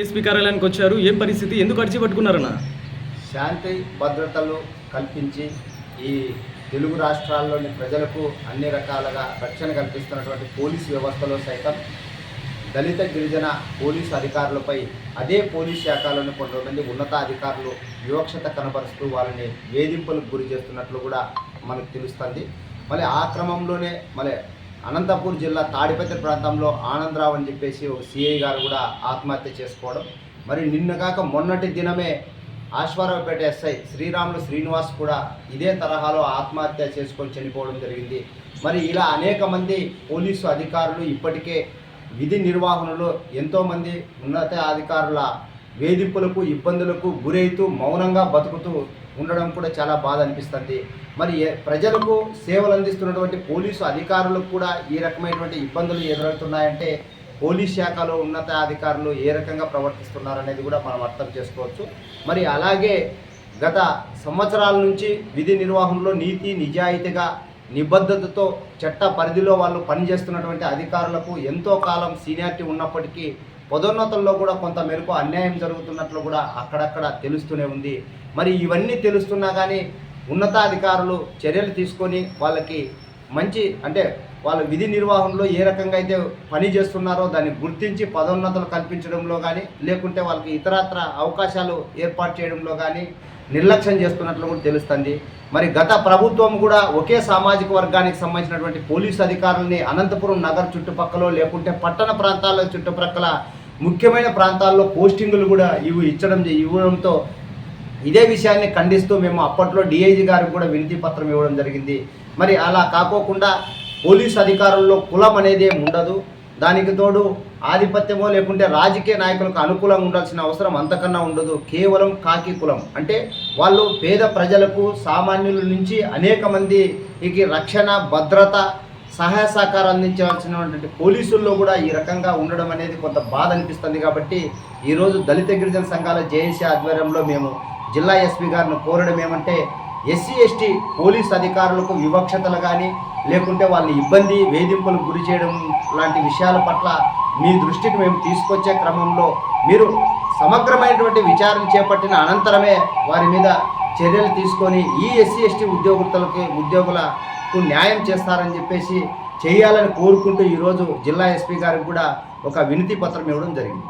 SP కార్యాలయానికి వచ్చారు. ఏం పరిస్థితి? ఎందుకు అడిచి పట్టుకున్నారన్న? శాంతి భద్రతలు కల్పించి ఈ తెలుగు రాష్ట్రాల్లోని ప్రజలకు అన్ని రకాలుగా రక్షణ కల్పిస్తున్నటువంటి పోలీస్ వ్యవస్థలో సైతం దళిత గిరిజన పోలీసు అధికారులపై అదే పోలీస్ శాఖలోని కొంతమంది ఉన్నతాధికారులు వివక్షత కనబరుస్తూ వాళ్ళని వేధింపులకు గురి చేస్తున్నట్లు కూడా మనకు తెలుస్తుంది. మళ్ళీ ఆ క్రమంలోనే మళ్ళీ అనంతపూర్ జిల్లా తాడిపత్రి ప్రాంతంలో ఆనందరావు అని చెప్పేసి ఒక సిఐ గారు కూడా ఆత్మహత్య చేసుకోవడం. మరి నిన్న కాక మొన్నటి దినమే ఆశ్వారావుపేట ఎస్ఐ శ్రీరాములు శ్రీనివాస్ కూడా ఇదే తరహాలో ఆత్మహత్య చేసుకొని చనిపోవడం జరిగింది. మరి ఇలా అనేక మంది పోలీసు అధికారులు ఇప్పటికే విధి నిర్వహణలో ఎంతోమంది ఉన్నత అధికారుల వేధింపులకు ఇబ్బందులకు గురైతూ మౌనంగా బతుకుతూ ఉండడం కూడా చాలా బాధ అనిపిస్తుంది. మరి ప్రజలకు సేవలు అందిస్తున్నటువంటి పోలీసు అధికారులకు కూడా ఈ రకమైనటువంటి ఇబ్బందులు ఎదురవుతున్నాయంటే పోలీస్ శాఖలో ఉన్నత అధికారులు ఏ రకంగా ప్రవర్తిస్తున్నారనేది కూడా మనం అర్థం చేసుకోవచ్చు. మరి అలాగే గత సంవత్సరాల నుంచి విధి నిర్వహణలో నీతి నిజాయితీగా నిబద్ధతతో చట్ట పరిధిలో వాళ్ళు పనిచేస్తున్నటువంటి అధికారులకు ఎంతో కాలం సీనియారిటీ ఉన్నప్పటికీ పదోన్నతుల్లో కూడా కొంత మేరకు అన్యాయం జరుగుతున్నట్లు కూడా అక్కడక్కడ తెలుస్తూనే ఉంది. మరి ఇవన్నీ తెలుస్తున్నా కానీ ఉన్నతాధికారులు చర్యలు తీసుకొని వాళ్ళకి మంచి అంటే వాళ్ళ విధి నిర్వహణలో ఏ రకంగా అయితే పని చేస్తున్నారో దాన్ని గుర్తించి పదోన్నతులు కల్పించడంలో కానీ లేకుంటే వాళ్ళకి ఇతరత్ర అవకాశాలు ఏర్పాటు చేయడంలో కానీ నిర్లక్ష్యం చేస్తున్నట్లు కూడా తెలుస్తుంది. మరి గత ప్రభుత్వం కూడా ఒకే సామాజిక వర్గానికి సంబంధించినటువంటి పోలీసు అధికారుల్ని అనంతపురం నగర్ చుట్టుపక్కల లేకుంటే పట్టణ ప్రాంతాల చుట్టుప్రక్కల ముఖ్యమైన ప్రాంతాల్లో పోస్టింగులు కూడా ఇవి ఇచ్చడం ఇవ్వడంతో ఇదే విషయాన్ని ఖండిస్తూ మేము అప్పట్లో డిఐజీ గారికి కూడా వినతి పత్రం ఇవ్వడం జరిగింది. మరి అలా కాకోకుండా పోలీస్ అధికారుల్లో కులం అనేది ఉండదు. దానికి తోడు ఆధిపత్యమో లేకుంటే రాజకీయ నాయకులకు అనుకూలంగా ఉండాల్సిన అవసరం అంతకన్నా ఉండదు. కేవలం కాకి కులం. అంటే వాళ్ళు పేద ప్రజలకు సామాన్యుల నుంచి అనేక మందికి రక్షణ భద్రత సహాయ సహకారం అందించాల్సినటువంటి పోలీసుల్లో కూడా ఈ రకంగా ఉండడం అనేది కొంత బాధ అనిపిస్తుంది కాబట్టి ఈరోజు దళిత గిరిజన సంఘాల జేఏసీ ఆధ్వర్యంలో మేము జిల్లా ఎస్పీ గారిని కోరడం ఏమంటే ఎస్సీ ఎస్టీ పోలీస్ అధికారులకు వివక్షతలు కానీ లేకుంటే వాళ్ళని ఇబ్బంది వేధింపులకు గురి చేయడం లాంటి విషయాల పట్ల మీ దృష్టికి మేము తీసుకొచ్చే క్రమంలో మీరు సమగ్రమైనటువంటి విచారణ చేపట్టిన అనంతరమే వారి మీద చర్యలు తీసుకొని ఈ ఎస్సీ ఎస్టీ ఉద్యోగులకి ఉద్యోగులకు న్యాయం చేస్తారని చెప్పేసి చేయాలని కోరుకుంటూ ఈరోజు జిల్లా ఎస్పీ గారికి కూడా ఒక వినతి పత్రం ఇవ్వడం జరిగింది.